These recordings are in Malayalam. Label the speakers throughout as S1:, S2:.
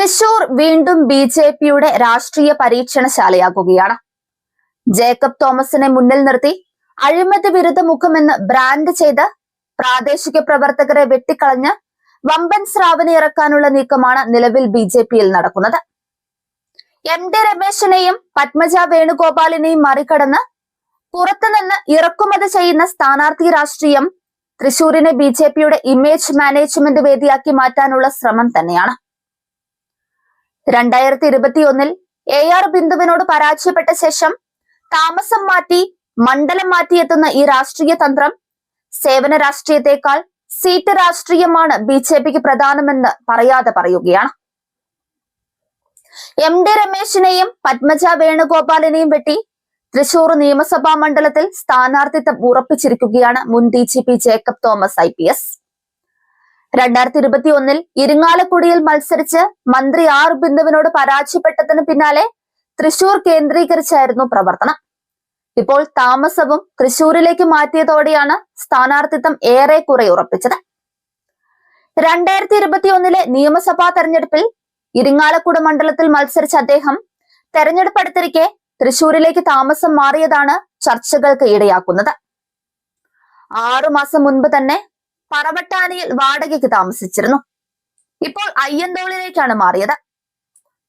S1: തൃശൂർ വീണ്ടും ബി ജെ പിയുടെ രാഷ്ട്രീയ പരീക്ഷണശാലയാകുകയാണ്. ജേക്കബ് തോമസിനെ മുന്നിൽ നിർത്തി അഴിമതി വിരുദ്ധ മുഖമെന്ന് ബ്രാൻഡ് ചെയ്ത് പ്രാദേശിക പ്രവർത്തകരെ വെട്ടിക്കളഞ്ഞ് വമ്പൻ സ്രാവിനെ ഇറക്കാനുള്ള നീക്കമാണ് നിലവിൽ ബി ജെ പിയിൽ നടക്കുന്നത്. എം ഡി രമേശിനെയും പത്മജ വേണുഗോപാലിനെയും മറികടന്ന് പുറത്തുനിന്ന് ഇറക്കുമതി ചെയ്യുന്ന സ്ഥാനാർത്ഥി രാഷ്ട്രീയം തൃശൂരിനെ ബി ജെ പിയുടെ ഇമേജ് മാനേജ്മെന്റ് വേദിയാക്കി മാറ്റാനുള്ള ശ്രമം തന്നെയാണ്. രണ്ടായിരത്തി ഇരുപത്തിയൊന്നിൽ എ ആർ ബിന്ദുവിനോട് പരാജയപ്പെട്ട ശേഷം താമസം മാറ്റി മണ്ഡലം മാറ്റിയെത്തുന്ന ഈ രാഷ്ട്രീയ തന്ത്രം സേവന രാഷ്ട്രീയത്തെക്കാൾ സീറ്റ് രാഷ്ട്രീയമാണ് ബി ജെ പിക്ക് പ്രധാനമെന്ന് പറയാതെ പറയുകയാണ്. എം ഡി രമേശിനെയും പത്മജ വേണുഗോപാലിനെയും വെട്ടി തൃശൂർ നിയമസഭാ മണ്ഡലത്തിൽ സ്ഥാനാർത്ഥിത്വം ഉറപ്പിച്ചിരിക്കുകയാണ് മുൻ D Jacob Thomas I P S. രണ്ടായിരത്തി ഇരുപത്തി ഒന്നിൽ ഇരിങ്ങാലക്കുടിയിൽ മത്സരിച്ച് മന്ത്രി ആർ ബിന്ദുവിനോട് പരാജയപ്പെട്ടതിന് പിന്നാലെ തൃശൂർ കേന്ദ്രീകരിച്ചായിരുന്നു പ്രവർത്തനം. ഇപ്പോൾ താമസവും തൃശൂരിലേക്ക് മാറ്റിയതോടെയാണ് സ്ഥാനാർത്ഥിത്വം ഏറെക്കുറെ ഉറപ്പിച്ചത്. രണ്ടായിരത്തി ഇരുപത്തി ഒന്നിലെ നിയമസഭാ തെരഞ്ഞെടുപ്പിൽ ഇരിങ്ങാലക്കുട മണ്ഡലത്തിൽ മത്സരിച്ച അദ്ദേഹം തെരഞ്ഞെടുപ്പ് അടുത്തിരിക്കെ തൃശൂരിലേക്ക് താമസം മാറിയതാണ് ചർച്ചകൾക്ക് ഇടയാക്കുന്നത്. ആറുമാസം മുൻപ് തന്നെ പറവട്ടാനിയിൽ വാടകയ്ക്ക് താമസിച്ചിരുന്നു. ഇപ്പോൾ അയ്യന്തോളിലേക്കാണ് മാറിയത്.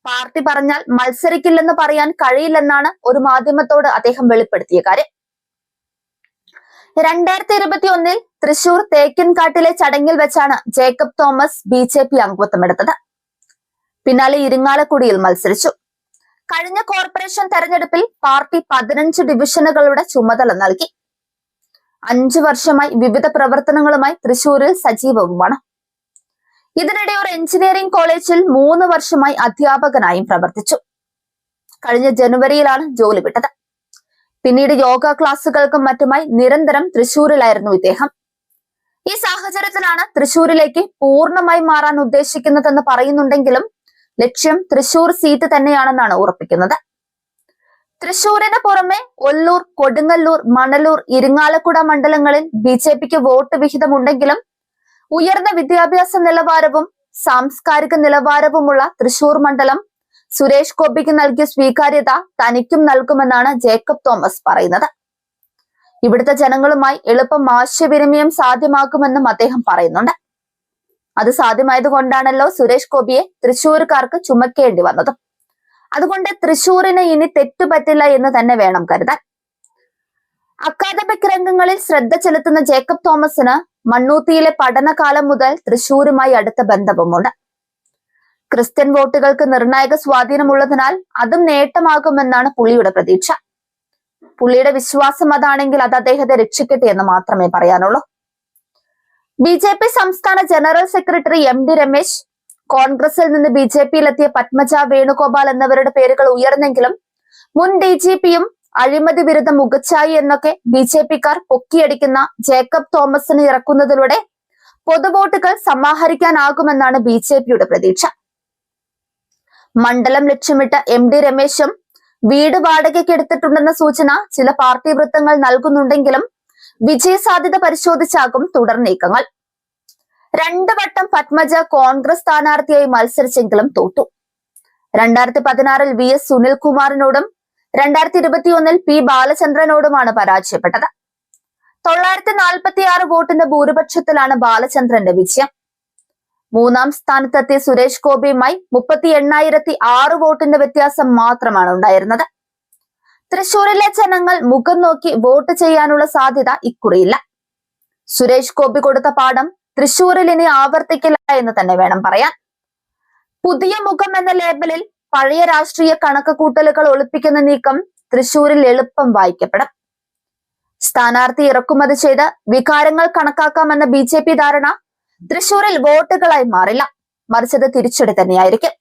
S1: പാർട്ടി പറഞ്ഞാൽ മത്സരിക്കില്ലെന്ന് പറയാൻ കഴിയില്ലെന്നാണ് ഒരു മാധ്യമത്തോട് അദ്ദേഹം വെളിപ്പെടുത്തിയ കാര്യം. രണ്ടായിരത്തി ഇരുപത്തി ഒന്നിൽ തൃശൂർ തേക്കിൻകാട്ടിലെ ചടങ്ങിൽ വെച്ചാണ് Jacob Thomas B J P അംഗത്വമെടുത്തത്. പിന്നാലെ ഇരിങ്ങാലക്കുടിയിൽ മത്സരിച്ചു. കഴിഞ്ഞ കോർപ്പറേഷൻ തെരഞ്ഞെടുപ്പിൽ പാർട്ടി പതിനഞ്ച് ഡിവിഷനുകളുടെ ചുമതല നൽകി. അഞ്ചു വർഷമായി വിവിധ പ്രവർത്തനങ്ങളുമായി തൃശൂരിൽ സജീവവുമാണ്. ഇതിനിടെ ഒരു എഞ്ചിനീയറിംഗ് കോളേജിൽ മൂന്ന് വർഷമായി അധ്യാപകനായും പ്രവർത്തിച്ചു. കഴിഞ്ഞ ജനുവരിയിലാണ് ജോലി വിട്ടത്. പിന്നീട് യോഗ ക്ലാസുകൾക്കും മറ്റുമായി നിരന്തരം തൃശൂരിലായിരുന്നു ഇദ്ദേഹം. ഈ സാഹചര്യത്തിലാണ് തൃശൂരിലേക്ക് പൂർണമായി മാറാൻ ഉദ്ദേശിക്കുന്നതെന്ന് പറയുന്നുണ്ടെങ്കിലും ലക്ഷ്യം തൃശൂർ സീറ്റ് തന്നെയാണെന്നാണ് ഉറപ്പിക്കുന്നത്. തൃശൂരിന് പുറമെ ഒല്ലൂർ കൊടുങ്ങല്ലൂർ മണലൂർ ഇരിങ്ങാലക്കുട മണ്ഡലങ്ങളിൽ ബി ജെ പിക്ക് വോട്ട് വിഹിതമുണ്ടെങ്കിലും ഉയർന്ന വിദ്യാഭ്യാസ നിലവാരവും സാംസ്കാരിക നിലവാരവുമുള്ള തൃശൂർ മണ്ഡലം സുരേഷ് ഗോപിക്ക് നൽകിയ സ്വീകാര്യത തനിക്കും നൽകുമെന്നാണ് ജേക്കബ് തോമസ് പറയുന്നത്. ഇവിടുത്തെ ജനങ്ങളുമായി എളുപ്പം ആശയവിനിമയം സാധ്യമാക്കുമെന്നും അദ്ദേഹം പറയുന്നുണ്ട്. അത് സാധ്യമായത് കൊണ്ടാണല്ലോ സുരേഷ് ഗോപിയെ തൃശൂർക്കാർക്ക് ചുമക്കേണ്ടി വന്നതും. അതുകൊണ്ട് തൃശൂരിന് ഇനി തെറ്റുപറ്റില്ല എന്ന് തന്നെ വേണം കരുതാൻ. അക്കാദമിക് രംഗങ്ങളിൽ ശ്രദ്ധ ചെലുത്തുന്ന ജേക്കബ് തോമസിന് മണ്ണൂത്തിയിലെ പഠനകാലം മുതൽ തൃശൂരുമായി അടുത്ത ബന്ധവുമുണ്ട്. ക്രിസ്ത്യൻ വോട്ടുകൾക്ക് നിർണായക സ്വാധീനമുള്ളതിനാൽ അതും നേട്ടമാകുമെന്നാണ് പുള്ളിയുടെ പ്രതീക്ഷ. പുള്ളിയുടെ വിശ്വാസം അതാണെങ്കിൽ അത് അദ്ദേഹത്തെ രക്ഷിക്കട്ടെ എന്ന് മാത്രമേ പറയാനുള്ളൂ. ബി സംസ്ഥാന general secretary M D Ramesh കോൺഗ്രസിൽ നിന്ന് ബി ജെ പിയിലെത്തിയ പത്മജ വേണുഗോപാൽ എന്നിവരുടെ പേരുകൾ ഉയർന്നെങ്കിലും മുൻ ഡി ജി പിയും അഴിമതി വിരുദ്ധ മുഖച്ചായി എന്നൊക്കെ ബി ജെ പിക്കാർ പൊക്കിയടിക്കുന്ന ജേക്കബ് തോമസിനെ ഇറക്കുന്നതിലൂടെ പൊതുവോട്ടുകൾ സമാഹരിക്കാനാകുമെന്നാണ് ബി ജെ പിയുടെ പ്രതീക്ഷ. മണ്ഡലം ലക്ഷ്യമിട്ട് എം ഡി രമേശും വീട് വാടകയ്ക്ക് എടുത്തിട്ടുണ്ടെന്ന സൂചന ചില പാർട്ടി വൃത്തങ്ങൾ നൽകുന്നുണ്ടെങ്കിലും വിജയസാധ്യത പരിശോധിച്ചാകും തുടർ നീക്കങ്ങൾ. രണ്ടു വട്ടം പത്മജ കോൺഗ്രസ് സ്ഥാനാർത്ഥിയായി മത്സരിച്ചെങ്കിലും തോറ്റു. രണ്ടായിരത്തി പതിനാറിൽ വി എസ് സുനിൽകുമാറിനോടും രണ്ടായിരത്തി ഇരുപത്തിയൊന്നിൽ പി ബാലചന്ദ്രനോടുമാണ് പരാജയപ്പെട്ടത്. തൊള്ളായിരത്തി നാൽപ്പത്തി ആറ് വോട്ടിന്റെ ഭൂരിപക്ഷത്തിലാണ് ബാലചന്ദ്രന്റെ വിജയം. മൂന്നാം സ്ഥാനത്തെത്തിയ സുരേഷ് ഗോപിയുമായി മുപ്പത്തി എണ്ണായിരത്തി ആറ് വോട്ടിന്റെ വ്യത്യാസം മാത്രമാണ് ഉണ്ടായിരുന്നത്. തൃശൂരിലെ ജനങ്ങൾ മുഖം നോക്കി വോട്ട് ചെയ്യാനുള്ള സാധ്യത ഇക്കുറിയില്ല. സുരേഷ് ഗോപി കൊടുത്ത പാഠം തൃശൂരിൽ ഇനി ആവർത്തിക്കില്ല എന്ന് തന്നെ വേണം പറയാൻ. പുതിയ മുഖം എന്ന ലേബലിൽ പഴയ രാഷ്ട്രീയ കണക്ക് കൂട്ടലുകൾ ഒളിപ്പിക്കുന്ന നീക്കം തൃശൂരിൽ എളുപ്പം വായിക്കപ്പെടും. സ്ഥാനാർത്ഥി ഇറക്കുമതി ചെയ്ത് വികാരങ്ങൾ കണക്കാക്കാമെന്ന ബി ധാരണ തൃശൂരിൽ വോട്ടുകളായി മാറില്ല. മറിച്ചത് തിരിച്ചടി തന്നെയായിരിക്കും.